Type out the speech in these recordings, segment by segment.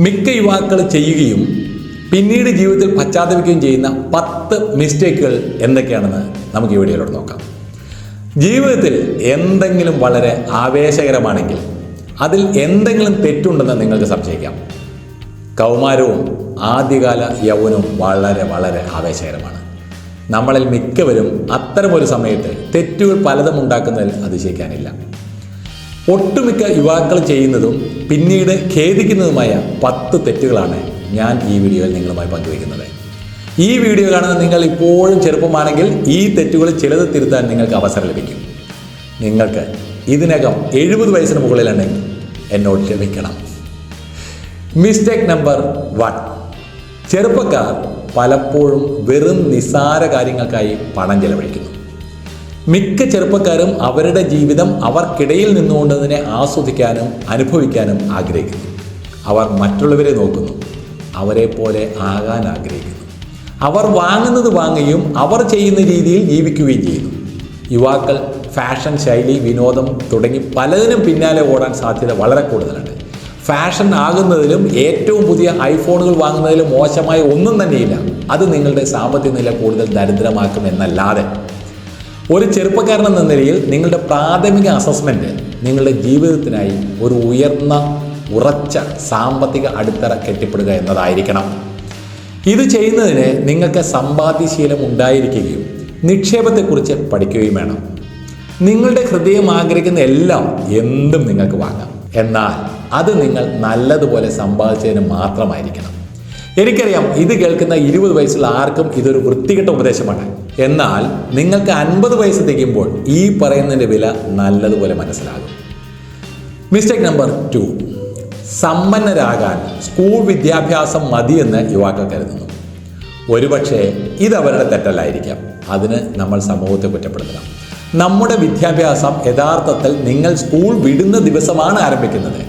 മിക്ക യുവാക്കൾ ചെയ്യുകയും പിന്നീട് ജീവിതത്തിൽ പശ്ചാത്തപിക്കുകയും ചെയ്യുന്ന പത്ത് മിസ്റ്റേക്കുകൾ എന്തൊക്കെയാണെന്ന് നമുക്ക് ഈ വീഡിയോയിലൂടെ നോക്കാം. ജീവിതത്തിൽ എന്തെങ്കിലും വളരെ ആവേശകരമാണെങ്കിൽ അതിൽ എന്തെങ്കിലും തെറ്റുണ്ടെന്ന് നിങ്ങൾക്ക് സംശയിക്കാം. കൗമാരവും ആദ്യകാല യൗവനവും വളരെ വളരെ ആവേശകരമാണ്. നമ്മളിൽ മിക്കവരും അത്തരമൊരു സമയത്ത് തെറ്റുകൾ പലതും ഉണ്ടാക്കുന്നതിൽ അതിശയിക്കാനില്ല. ഒട്ടുമിക്ക യുവാക്കൾ ചെയ്യുന്നതും പിന്നീട് ഖേദിക്കുന്നതുമായ പത്ത് തെറ്റുകളാണ് ഞാൻ ഈ വീഡിയോയിൽ നിങ്ങളുമായി പങ്കുവയ്ക്കുന്നത്. ഈ വീഡിയോ കാണുന്ന നിങ്ങൾ ഇപ്പോഴും ചെറുപ്പമാണെങ്കിൽ ഈ തെറ്റുകൾ ചിലത് തിരുത്താൻ നിങ്ങൾക്ക് അവസരം ലഭിക്കും. നിങ്ങൾക്ക് ഇതിനകം എഴുപത് വയസ്സിന് മുകളിലാണെങ്കിൽ എന്നോട് ക്ഷമിക്കണം. Mistake number one. ചെറുപ്പക്കാർ പലപ്പോഴും വെറും നിസ്സാര കാര്യങ്ങൾക്കായി പണം ചെലവഴിക്കുന്നു. മിക്ക ചെറുപ്പക്കാരും അവരുടെ ജീവിതം അവർക്കിടയിൽ നിന്നുകൊണ്ട് തന്നെ ആസ്വദിക്കാനും അനുഭവിക്കാനും ആഗ്രഹിക്കുന്നു. അവർ മറ്റുള്ളവരെ നോക്കുന്നു. അവരെ പോലെ ആകാൻ ആഗ്രഹിക്കുന്നു. അവർ വാങ്ങുന്നത് വാങ്ങുകയും അവർ ചെയ്യുന്ന രീതിയിൽ ജീവിക്കുകയും ചെയ്യുന്നു. യുവാക്കൾ ഫാഷൻ ശൈലി വിനോദം തുടങ്ങി പലതിനും പിന്നാലെ ഓടാൻ സാധ്യത വളരെ കൂടുതലാണ് ഫാഷൻ ആകുന്നതിലും ഏറ്റവും പുതിയ ഐഫോണുകൾ വാങ്ങുന്നതിലും മോശമായ ഒന്നും തന്നെയില്ല. അത് നിങ്ങളുടെ സാമ്പത്തിക നില കൂടുതൽ ദരിദ്രമാക്കും എന്നല്ലാതെ. ഒരു ചെറുപ്പക്കാരൻ എന്ന നിലയിൽ നിങ്ങളുടെ പ്രാഥമിക അസസ്മെന്റ് നിങ്ങളുടെ ജീവിതത്തിനായി ഒരു ഉയർന്ന ഉറച്ച സാമ്പത്തിക അടിത്തറ കെട്ടിപ്പടുക എന്നതായിരിക്കണം. ഇത് ചെയ്യുന്നതിന് നിങ്ങൾക്ക് സമ്പാദ്യശീലം ഉണ്ടായിരിക്കുകയും നിക്ഷേപത്തെക്കുറിച്ച് പഠിക്കുകയും വേണം. നിങ്ങളുടെ ഹൃദയം ആഗ്രഹിക്കുന്ന എല്ലാം എന്തും നിങ്ങൾക്ക് വാങ്ങാം. എന്നാൽ അത് നിങ്ങൾ നല്ലതുപോലെ സമ്പാദിച്ചതിന് മാത്രമായിരിക്കണം. എനിക്കറിയാം ഇത് കേൾക്കുന്ന ഇരുപത് വയസ്സുള്ള ആർക്കും ഇതൊരു വൃത്തികെട്ട ഉപദേശമാണ്. എന്നാൽ നിങ്ങൾക്ക് അൻപത് വയസ്സ് തികയുമ്പോൾ ഈ പറയുന്നതിന്റെ വില നല്ലതുപോലെ മനസ്സിലാകും. മിസ്റ്റേക്ക് നമ്പർ ടു സമ്പന്നരാകാൻ സ്കൂൾ വിദ്യാഭ്യാസം മതിയെന്ന് യുവാക്കൾ കരുതുന്നു. ഒരുപക്ഷെ ഇത് അവരുടെ തെറ്റല്ലായിരിക്കാം. അതിന് നമ്മൾ സമൂഹത്തെ കുറ്റപ്പെടുത്തണം. നമ്മുടെ വിദ്യാഭ്യാസം യഥാർത്ഥത്തിൽ നിങ്ങൾ സ്കൂൾ വിടുന്ന ദിവസമാണ് ആരംഭിക്കുന്നത്.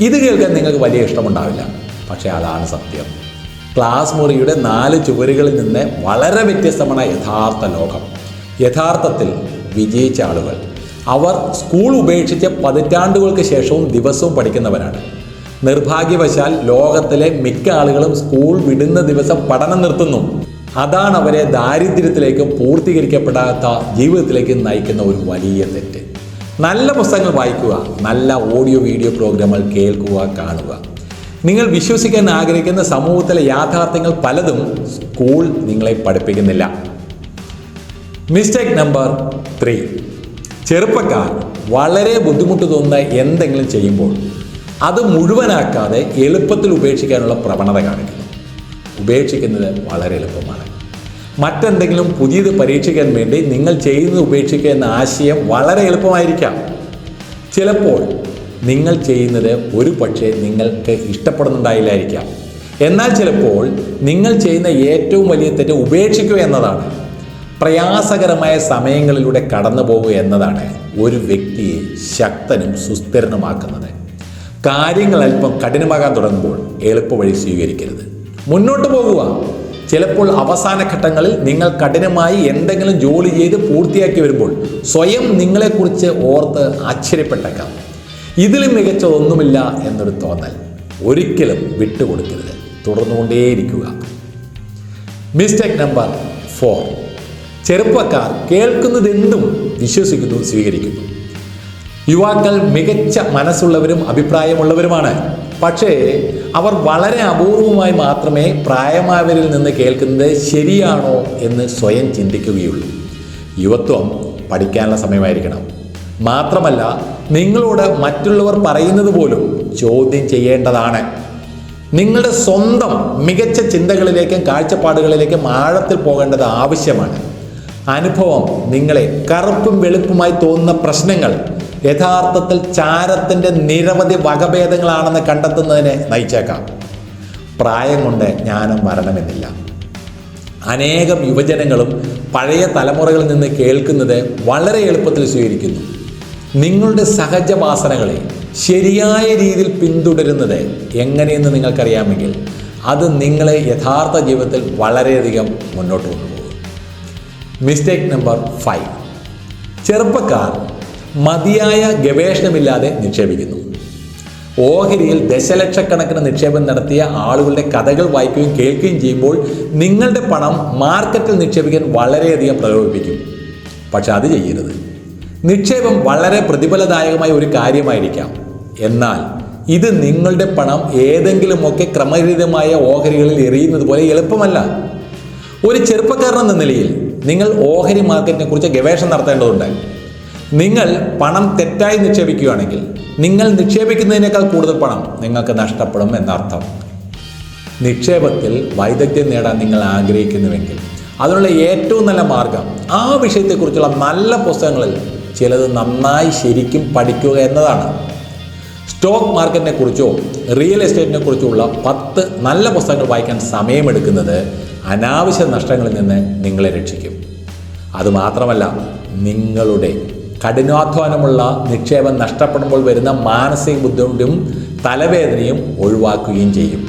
ഇത് കേൾക്കാൻ നിങ്ങൾക്ക് വലിയ ഇഷ്ടമുണ്ടാവില്ല. പക്ഷേ അതാണ് സത്യം. ക്ലാസ് മുറിയുടെ നാല് ചുവരുകളിൽ നിന്ന് വളരെ വ്യത്യസ്തമാണ് യഥാർത്ഥ ലോകം. യഥാർത്ഥത്തിൽ വിജയിച്ച ആളുകൾ. അവർ സ്കൂൾ ഉപേക്ഷിച്ച പതിറ്റാണ്ടുകൾക്ക് ശേഷവും ദിവസവും പഠിക്കുന്നവരാണ്. നിർഭാഗ്യവശാൽ ലോകത്തിലെ മിക്ക ആളുകളും സ്കൂൾ വിടുന്ന ദിവസം പഠനം നിർത്തുന്നു. അതാണ് അവരെ ദാരിദ്ര്യത്തിലേക്ക് പൂർത്തീകരിക്കപ്പെടാത്ത ജീവിതത്തിലേക്ക് നയിക്കുന്ന ഒരു വലിയ തെറ്റ്. നല്ല പുസ്തകങ്ങൾ വായിക്കുക നല്ല ഓഡിയോ വീഡിയോ പ്രോഗ്രാമുകൾ കേൾക്കുക കാണുക. നിങ്ങൾ വിശ്വസിക്കാൻ ആഗ്രഹിക്കുന്ന സമൂഹത്തിലെ യാഥാർത്ഥ്യങ്ങൾ പലതും സ്കൂൾ നിങ്ങളെ പഠിപ്പിക്കുന്നില്ല. Mistake number three. ചെറുപ്പക്കാർ വളരെ ബുദ്ധിമുട്ട് തോന്നുന്ന എന്തെങ്കിലും ചെയ്യുമ്പോൾ അത് മുഴുവനാക്കാതെ എളുപ്പത്തിൽ ഉപേക്ഷിക്കാനുള്ള പ്രവണത കാണിക്കുന്നു. ഉപേക്ഷിക്കുന്നത് വളരെ എളുപ്പമാണ്. മറ്റെന്തെങ്കിലും പുതിയത് പരീക്ഷിക്കാൻ വേണ്ടി നിങ്ങൾ ചെയ്യുന്നത് ഉപേക്ഷിക്കുക എന്ന ആശയം വളരെ എളുപ്പമായിരിക്കാം. ചിലപ്പോൾ നിങ്ങൾ ചെയ്യുന്നത് ഒരു പക്ഷേ നിങ്ങൾക്ക് ഇഷ്ടപ്പെടുന്നുണ്ടായില്ലായിരിക്കാം. എന്നാൽ ചിലപ്പോൾ നിങ്ങൾ ചെയ്യുന്ന ഏറ്റവും വലിയ തെറ്റ് ഉപേക്ഷിക്കുക എന്നതാണ്. പ്രയാസകരമായ സമയങ്ങളിലൂടെ കടന്നു പോകുക എന്നതാണ് ഒരു വ്യക്തിയെ ശക്തനും സുസ്ഥിരനുമാക്കുന്നത്. കാര്യങ്ങൾ അല്പം കഠിനമാകാൻ തുടങ്ങുമ്പോൾ എളുപ്പവഴി സ്വീകരിക്കരുത്. മുന്നോട്ട് പോകുക. ചിലപ്പോൾ അവസാന ഘട്ടങ്ങളിൽ നിങ്ങൾ കഠിനമായി എന്തെങ്കിലും ജോലി ചെയ്ത് പൂർത്തിയാക്കി വരുമ്പോൾ സ്വയം നിങ്ങളെക്കുറിച്ച് ഓർത്ത് ആശ്ചര്യപ്പെട്ടേക്കാം. ഇതിലും മികച്ചതൊന്നുമില്ല എന്നൊരു തോന്നൽ ഒരിക്കലും വിട്ടുകൊടുക്കരുത്. തുടർന്നുകൊണ്ടേയിരിക്കുക. മിസ്റ്റേക്ക് നമ്പർ ഫോർ ചെറുപ്പക്കാർ കേൾക്കുന്നതെന്തും വിശ്വസിക്കുന്നു സ്വീകരിക്കുന്നു. യുവാക്കൾ മികച്ച മനസ്സുള്ളവരും അഭിപ്രായമുള്ളവരുമാണ്. പക്ഷേ അവർ വളരെ അപൂർവമായി മാത്രമേ പ്രായമായവരിൽ നിന്ന് കേൾക്കുന്നത് ശരിയാണോ എന്ന് സ്വയം ചിന്തിക്കുകയുള്ളൂ. യുവത്വം പഠിക്കാനുള്ള സമയമായിരിക്കണം. മാത്രമല്ല നിങ്ങളോട് മറ്റുള്ളവർ പറയുന്നത് പോലും ചോദ്യം ചെയ്യേണ്ടതാണ്. നിങ്ങളുടെ സ്വന്തം മികച്ച ചിന്തകളിലേക്കും കാഴ്ചപ്പാടുകളിലേക്കും ആഴത്തിൽ പോകേണ്ടത് ആവശ്യമാണ്. അനുഭവം നിങ്ങളെ കറുപ്പും വെളുപ്പുമായി തോന്നുന്ന പ്രശ്നങ്ങൾ യഥാർത്ഥത്തിൽ ചാരത്തിന്റെ നിരവധി വകഭേദങ്ങളാണെന്ന് കണ്ടെത്തുന്നതിനെ നയിച്ചേക്കാം. പ്രായം കൊണ്ട് ജ്ഞാനം വരണമെന്നില്ല. അനേകം യുവജനങ്ങളും പഴയ തലമുറകളിൽ നിന്ന് കേൾക്കുന്നത് വളരെ എളുപ്പത്തിൽ സ്വീകരിക്കുന്നു. നിങ്ങളുടെ സഹജവാസനകളെ ശരിയായ രീതിയിൽ പിന്തുടരുന്നത് എങ്ങനെയെന്ന് നിങ്ങൾക്കറിയാമെങ്കിൽ അത് നിങ്ങളെ യഥാർത്ഥ ജീവിതത്തിൽ വളരെയധികം മുന്നോട്ട് കൊണ്ടുപോകും. മിസ്റ്റേക്ക് നമ്പർ ഫൈവ് ചെറുപ്പക്കാർ മതിയായ ഗവേഷണമില്ലാതെ നിക്ഷേപിക്കുന്നു. ഓഹരിയിൽ ദശലക്ഷക്കണക്കിന് നിക്ഷേപം നടത്തിയ ആളുകളുടെ കഥകൾ വായിക്കുകയും കേൾക്കുകയും ചെയ്യുമ്പോൾ നിങ്ങളുടെ പണം മാർക്കറ്റിൽ നിക്ഷേപിക്കാൻ വളരെയധികം പ്രലോഭിപ്പിക്കും. പക്ഷെ അത് ചെയ്യരുത്. നിക്ഷേപം വളരെ പ്രതിഫലദായകമായ ഒരു കാര്യമായിരിക്കാം. എന്നാൽ ഇത് നിങ്ങളുടെ പണം ഏതെങ്കിലുമൊക്കെ ക്രമരഹിതമായ ഓഹരികളിൽ എറിയുന്നത് പോലെ എളുപ്പമല്ല. ഒരു ചെറുപ്പക്കാരൻ എന്ന നിലയിൽ നിങ്ങൾ ഓഹരി മാർക്കറ്റിനെ കുറിച്ച് ഗവേഷണം നടത്തേണ്ടതുണ്ട്. നിങ്ങൾ പണം തെറ്റായി നിക്ഷേപിക്കുകയാണെങ്കിൽ നിങ്ങൾ നിക്ഷേപിക്കുന്നതിനേക്കാൾ കൂടുതൽ പണം നിങ്ങൾക്ക് നഷ്ടപ്പെടും എന്നർത്ഥം. നിക്ഷേപത്തിൽ വൈദഗ്ധ്യം നേടാൻ നിങ്ങൾ ആഗ്രഹിക്കുന്നുവെങ്കിൽ അതിനുള്ള ഏറ്റവും നല്ല മാർഗം ആ വിഷയത്തെക്കുറിച്ചുള്ള നല്ല പുസ്തകങ്ങളിൽ ചിലത് നന്നായി ശരിക്കും പഠിക്കുക എന്നതാണ്. സ്റ്റോക്ക് മാർക്കറ്റിനെ കുറിച്ചോ റിയൽ എസ്റ്റേറ്റിനെ കുറിച്ചുള്ള പത്ത് നല്ല പുസ്തകങ്ങൾ വായിക്കാൻ സമയമെടുക്കുന്നത് അനാവശ്യ നഷ്ടങ്ങളിൽ നിന്ന് നിങ്ങളെ രക്ഷിക്കും. അതുമാത്രമല്ല നിങ്ങളുടെ കഠിനാധ്വാനമുള്ള നിക്ഷേപം നഷ്ടപ്പെടുമ്പോൾ വരുന്ന മാനസിക ബുദ്ധിമുട്ടും തലവേദനയും ഒഴിവാക്കുകയും ചെയ്യും.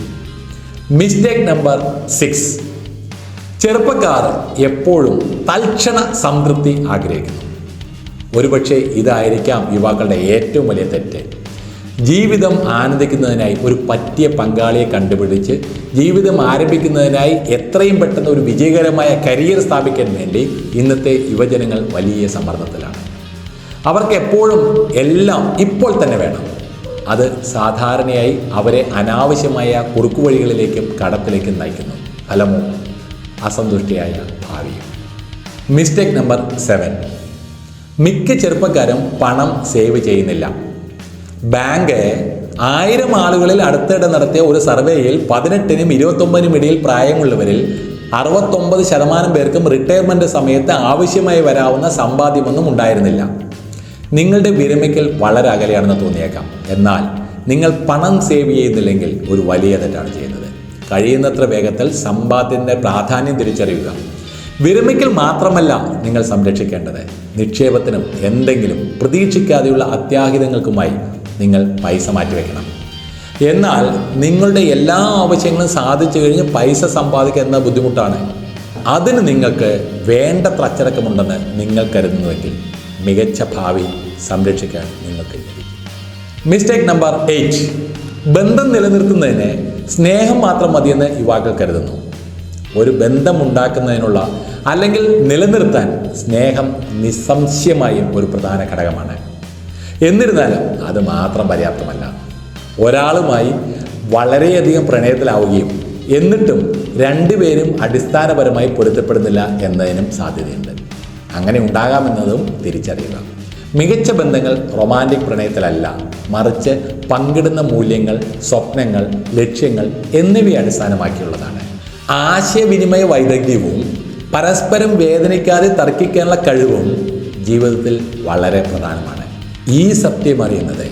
Mistake number six. ചെറുപ്പക്കാർ എപ്പോഴും തൽക്ഷണ സംതൃപ്തി ആഗ്രഹിക്കുന്നു. ഒരുപക്ഷെ ഇതായിരിക്കാം യുവാക്കളുടെ ഏറ്റവും വലിയ തെറ്റ്. ജീവിതം ആനന്ദിക്കുന്നതിനായി ഒരു പറ്റിയ പങ്കാളിയെ കണ്ടുപിടിച്ച് ജീവിതം ആരംഭിക്കുന്നതിനായി എത്രയും പെട്ടെന്ന് ഒരു വിജയകരമായ കരിയർ സ്ഥാപിക്കാൻ വേണ്ടി ഇന്നത്തെ യുവജനങ്ങൾ വലിയ സമ്മർദ്ദത്തിലാണ്. അവർക്ക് എപ്പോഴും എല്ലാം ഇപ്പോൾ തന്നെ വേണം. അത് സാധാരണയായി അവരെ അനാവശ്യമായ കുറുക്കുവഴികളിലേക്കും കടത്തിലേക്കും നയിക്കുന്നു. ഫലമോ അസന്തുഷ്ടിയായ ഭാവിയും. Mistake number seven. മിക്ക ചെറുപ്പക്കാരും പണം സേവ് ചെയ്യുന്നില്ല. ബാങ്ക് ആയിരം ആളുകളിൽ അടുത്തിടെ നടത്തിയ ഒരു സർവേയിൽ പതിനെട്ടിനും ഇരുപത്തൊമ്പതിനും ഇടയിൽ പ്രായമുള്ളവരിൽ അറുപത്തൊമ്പത് ശതമാനം പേർക്കും റിട്ടയർമെന്റ് സമയത്ത് ആവശ്യമായി വരാവുന്ന സമ്പാദ്യമൊന്നും ഉണ്ടായിരുന്നില്ല. നിങ്ങളുടെ വിരമിക്കൽ വളരെ അകലെയാണെന്ന് തോന്നിയേക്കാം. എന്നാൽ നിങ്ങൾ പണം സേവ് ചെയ്യുന്നില്ലെങ്കിൽ ഒരു വലിയ തെറ്റാണ് ചെയ്യുന്നത്. കഴിയുന്നത്ര വേഗത്തിൽ സമ്പാദ്യത്തിന്റെ പ്രാധാന്യം തിരിച്ചറിയുക. വിരമിക്കൽ മാത്രമല്ല നിങ്ങൾ സംരക്ഷിക്കേണ്ടത്. നിക്ഷേപത്തിനും എന്തെങ്കിലും പ്രതീക്ഷിക്കാതെയുള്ള അത്യാഹിതങ്ങൾക്കുമായി നിങ്ങൾ പൈസ മാറ്റിവെക്കണം. എന്നാൽ നിങ്ങളുടെ എല്ലാ ആവശ്യങ്ങളും സാധിച്ചു കഴിഞ്ഞ് പൈസ സമ്പാദിക്കുക എന്ന ബുദ്ധിമുട്ടാണ്. അതിന് നിങ്ങൾക്ക് വേണ്ടത്ര അച്ചടക്കമുണ്ടെന്ന് നിങ്ങൾ കരുതുന്നുവെങ്കിൽ മികച്ച ഭാവി സംരക്ഷിക്കാൻ നിങ്ങൾക്ക് മിസ്റ്റേക്ക് നമ്പർ എയ്റ്റ്. ബന്ധം നിലനിർത്തുന്നതിന് സ്നേഹം മാത്രം മതിയെന്ന് യുവാക്കൾ കരുതുന്നു. ഒരു ബന്ധമുണ്ടാക്കുന്നതിനുള്ള അല്ലെങ്കിൽ നിലനിർത്താൻ സ്നേഹം നിസ്സംശയമായും ഒരു പ്രധാന ഘടകമാണ്. എന്നിരുന്നാലും അത് മാത്രം പര്യാപ്തമല്ല. ഒരാളുമായി വളരെയധികം പ്രണയത്തിലാവുകയും എന്നിട്ടും രണ്ടുപേരും അടിസ്ഥാനപരമായി പൊരുത്തപ്പെടുന്നില്ല എന്നതിനും സാധ്യതയുണ്ട്. അങ്ങനെ ഉണ്ടാകാമെന്നതും തിരിച്ചറിയുക. മികച്ച ബന്ധങ്ങൾ റൊമാന്റിക് പ്രണയത്തിലല്ല. മറിച്ച് പങ്കിടുന്ന മൂല്യങ്ങൾ സ്വപ്നങ്ങൾ ലക്ഷ്യങ്ങൾ എന്നിവയെ അടിസ്ഥാനമാക്കിയുള്ളതാണ്. ആശയവിനിമയ വൈദഗ്ധ്യവും പരസ്പരം വേദനിക്കാതെ തർക്കിക്കാനുള്ള കഴിവും ജീവിതത്തിൽ വളരെ പ്രധാനമാണ്. ഈ സത്യം അറിയുന്നത്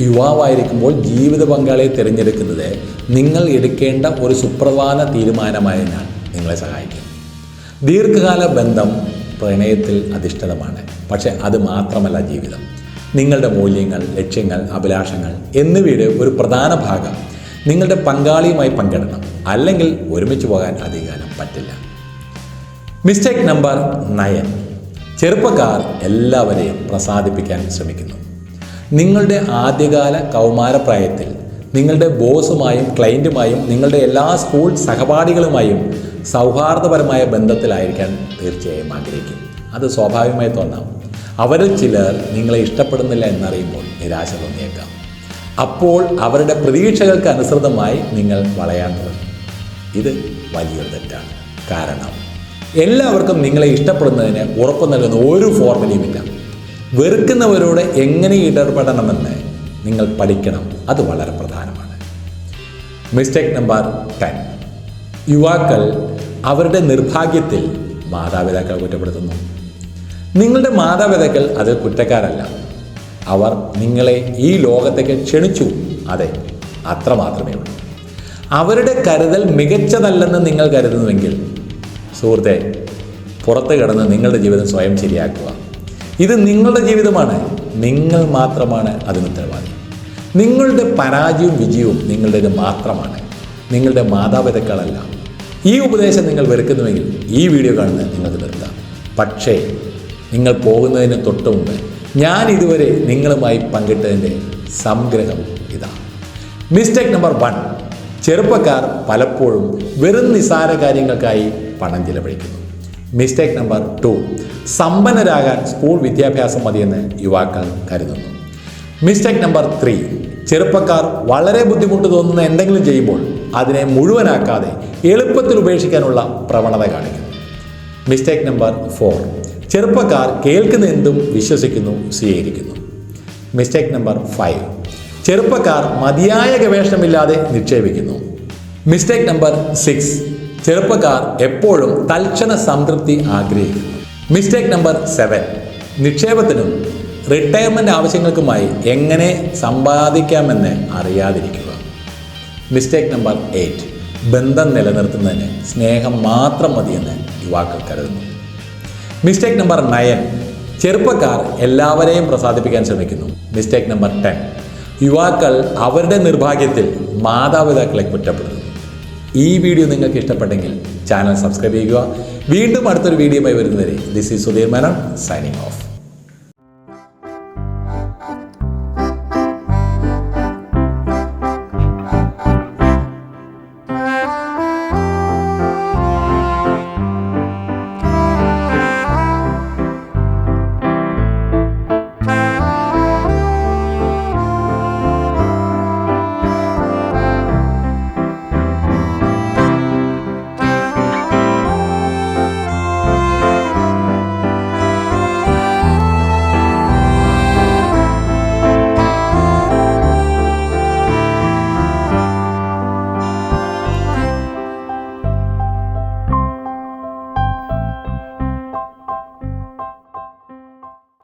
യുവാവായിരിക്കുമ്പോൾ ജീവിത പങ്കാളിയെ തിരഞ്ഞെടുക്കുന്നത് നിങ്ങൾ എടുക്കേണ്ട ഒരു സുപ്രധാന തീരുമാനമായി ഞാൻ നിങ്ങളെ സഹായിക്കും. ദീർഘകാല ബന്ധം പ്രണയത്തിൽ അധിഷ്ഠിതമാണ്. പക്ഷെ അത് മാത്രമല്ല ജീവിതം. നിങ്ങളുടെ മൂല്യങ്ങൾ ലക്ഷ്യങ്ങൾ അഭിലാഷങ്ങൾ എന്നിവയുടെ ഒരു പ്രധാന ഭാഗം നിങ്ങളുടെ പങ്കാളിയുമായി പങ്കിടണം. അല്ലെങ്കിൽ ഒരുമിച്ച് പോകാൻ അധികാരം പറ്റില്ല. Mistake number nine. ചെറുപ്പക്കാർ എല്ലാവരെയും പ്രസാദിപ്പിക്കാൻ ശ്രമിക്കുന്നു. നിങ്ങളുടെ ആദ്യകാല കൗമാരപ്രായത്തിൽ നിങ്ങളുടെ ബോസുമായും ക്ലയന്റുമായും നിങ്ങളുടെ എല്ലാ സ്കൂൾ സഹപാഠികളുമായും സൗഹാർദ്ദപരമായ ബന്ധത്തിലായിരിക്കാൻ തീർച്ചയായും ആഗ്രഹിക്കും. അത് സ്വാഭാവികമായി തോന്നാം. അവരിൽ ചിലർ നിങ്ങളെ ഇഷ്ടപ്പെടുന്നില്ല എന്നറിയുമ്പോൾ നിരാശ തോന്നിയേക്കാം. അപ്പോൾ അവരുടെ പ്രതീക്ഷകൾക്ക് അനുസൃതമായി നിങ്ങൾ വളയാൻ തുടങ്ങും. ഇത് വലിയൊരു തെറ്റാണ്. കാരണം എല്ലാവർക്കും നിങ്ങളെ ഇഷ്ടപ്പെടുന്നതിന് ഉറപ്പ് നൽകുന്ന ഒരു ഫോർമുലയുമില്ല വെറുക്കുന്നവരോട് എങ്ങനെ ഇടപെടണമെന്ന് നിങ്ങൾ പഠിക്കണം. അത് വളരെ പ്രധാനമാണ്. മിസ്റ്റേക്ക് നമ്പർ ടെൻ യുവാക്കൾ അവരുടെ നിർഭാഗ്യത്തിൽ മാതാപിതാക്കളെ കുറ്റപ്പെടുത്തുന്നു. നിങ്ങളുടെ മാതാപിതാക്കൾ അത് കുറ്റക്കാരല്ല. അവർ നിങ്ങളെ ഈ ലോകത്തേക്ക് ക്ഷണിച്ചു. അതെ അത്ര മാത്രമേ ഉള്ളൂ. അവരുടെ കരുതൽ മികച്ചതല്ലെന്ന് നിങ്ങൾ കരുതുന്നുവെങ്കിൽ സുഹൃത്തെ പുറത്ത് കിടന്ന് നിങ്ങളുടെ ജീവിതം സ്വയം ശരിയാക്കുക. ഇത് നിങ്ങളുടെ ജീവിതമാണ്. നിങ്ങൾ മാത്രമാണ് അതിന് ഉത്തരവാദി. നിങ്ങളുടെ പരാജയവും വിജയവും നിങ്ങളുടേത് മാത്രമാണ്. നിങ്ങളുടെ മാതാപിതാക്കളല്ല. ഈ ഉപദേശം നിങ്ങൾ വെറുക്കുന്നുവെങ്കിൽ ഈ വീഡിയോ കാണുന്നത് നിങ്ങൾക്ക് നിർത്താം. പക്ഷേ നിങ്ങൾ പോകുന്നതിന് തൊട്ട് മുമ്പ് ഞാൻ ഇതുവരെ നിങ്ങളുമായി പങ്കിട്ടതിന്റെ സംഗ്രഹം ഇതാ. മിസ്റ്റേക്ക് നമ്പർ വൺ ചെറുപ്പക്കാർ പലപ്പോഴും വെറും നിസാര കാര്യങ്ങൾക്കായി പണം ചിലവഴിക്കുന്നു. മിസ്റ്റേക്ക് നമ്പർ ടു സമ്പന്നരാകാൻ സ്കൂൾ വിദ്യാഭ്യാസം മതിയെന്ന് യുവാക്കൾ കരുതുന്നു. മിസ്റ്റേക്ക് നമ്പർ ത്രീ ചെറുപ്പക്കാർ വളരെ ബുദ്ധിമുട്ട് തോന്നുന്ന എന്തെങ്കിലും ചെയ്യുമ്പോൾ അതിനെ മുഴുവനാക്കാതെ എളുപ്പത്തിൽ ഉപേക്ഷിക്കാനുള്ള പ്രവണത കാണിക്കുന്നു. മിസ്റ്റേക്ക് നമ്പർ ഫോർ ചെറുപ്പക്കാർ കേൾക്കുന്ന എന്തും വിശ്വസിക്കുന്നു സ്വീകരിക്കുന്നു. മിസ്റ്റേക്ക് നമ്പർ ഫൈവ് ചെറുപ്പക്കാർ മതിയായ ഗവേഷണമില്ലാതെ നിക്ഷേപിക്കുന്നു. മിസ്റ്റേക്ക് നമ്പർ സിക്സ് ചെറുപ്പക്കാർ എപ്പോഴും തൽക്ഷണ സംതൃപ്തി ആഗ്രഹിക്കുന്നു. മിസ്റ്റേക്ക് നമ്പർ സെവൻ നിക്ഷേപത്തിനും റിട്ടയർമെന്റ് ആവശ്യങ്ങൾക്കുമായി എങ്ങനെ സമ്പാദിക്കാമെന്ന് അറിയാതിരിക്കുക. മിസ്റ്റേക്ക് നമ്പർ എയ്റ്റ് ബന്ധം നിലനിർത്തുന്നതിന് സ്നേഹം മാത്രം മതിയെന്ന് യുവാക്കൾ കരുതുന്നു. മിസ്റ്റേക്ക് നമ്പർ നയൻ ചെറുപ്പക്കാർ എല്ലാവരെയും പ്രസാദിപ്പിക്കാൻ ശ്രമിക്കുന്നു. മിസ്റ്റേക്ക് നമ്പർ ടെൻ യുവാക്കൾ അവരുടെ നിർഭാഗ്യത്തിൽ മാതാപിതാക്കളെ കുറ്റപ്പെടുത്തുന്നു. ഈ വീഡിയോ നിങ്ങൾക്ക് ഇഷ്ടപ്പെട്ടെങ്കിൽ ചാനൽ സബ്സ്ക്രൈബ് ചെയ്യുക. വീണ്ടും അടുത്തൊരു വീഡിയോയുമായി വരുന്നവരെ this is Sudheer Menon signing off